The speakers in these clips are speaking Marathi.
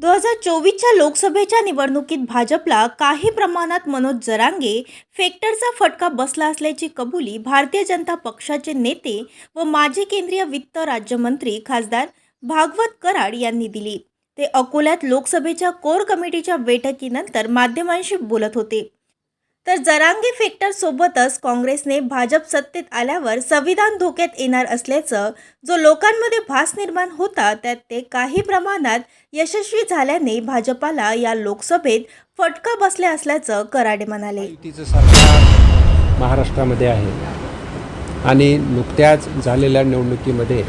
दोन हजार चोवीसच्या लोकसभेच्या निवडणुकीत भाजपला काही प्रमाणात मनोज जरांगे फेक्टरचा फटका बसला असल्याची कबुली भारतीय जनता पक्षाचे नेते व माजी केंद्रीय वित्त राज्यमंत्री खासदार भागवत कराड यांनी दिली. ते अकोल्यात लोकसभेच्या कोर कमिटीच्या बैठकीनंतर माध्यमांशी बोलत होते. तर जरांगे फॅक्टर सोबतच काँग्रेसने भाजप सत्तेत आल्यावर संविधान धोक्यात येणार असल्याचं जो लोकांमध्ये भास निर्माण होता त्यात ते काही प्रमाणात यशस्वी झाल्याने भाजपाला या लोकसभेत फटका बसले असल्याचं कराडे म्हणाले. युतीचं सरकार महाराष्ट्रामध्ये आहे आणि नुकत्याच झालेल्या निवडणुकीमध्ये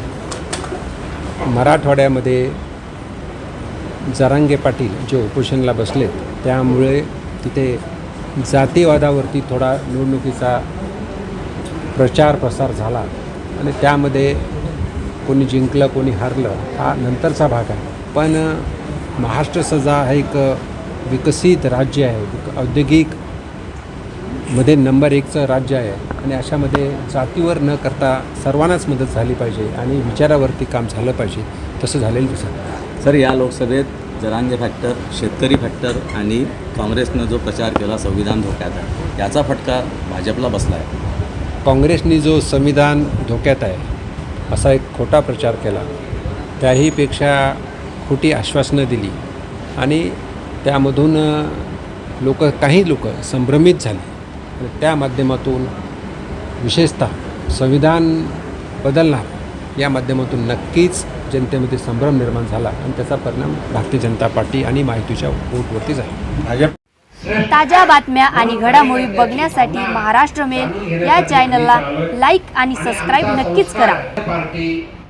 मराठवाड्यामध्ये जरांगे पाटील जे उपोषणला बसलेत त्यामुळे तिथे जातीवादावरती थोडा निवडणुकीचा प्रचार प्रसार झाला आणि त्यामध्ये कोणी जिंकलं कोणी हारलं हा नंतरचा भाग आहे. पण महाराष्ट्र सजा हा एक विकसित राज्य आहे. औद्योगिकमध्ये नंबर एकचं राज्य आहे आणि अशामध्ये जातीवर न करता सर्वांनाच मदत झाली पाहिजे आणि विचारावरती काम झालं पाहिजे. तसं झालेलं दिसत सर या लोकसभेत जरांगे फॅक्टर शेतकरी फॅक्टर आणि काँग्रेसनं जो प्रचार केला संविधान धोक्यात आहे याचा फटका भाजपला बसला आहे. काँग्रेसनी जो संविधान धोक्यात आहे असा एक खोटा प्रचार केला त्याहीपेक्षा खोटी आश्वासनं दिली आणि त्यामधून लोक काही लोक संभ्रमित झाले. आणि त्या माध्यमातून विशेषतः संविधान बदलणार या माध्यमातून नक्कीच जनतेमध्ये संभ्रम निर्माण झाला आणि त्याचा परिणाम भारतीय जनता पार्टी आणि माहितीच्या वोटवरती झाला. भाजप ताज्या बातम्या आणि घडामोडी बघण्यासाठी महाराष्ट्र मेल या चॅनलला लाईक आणि सबस्क्राईब नक्कीच करा.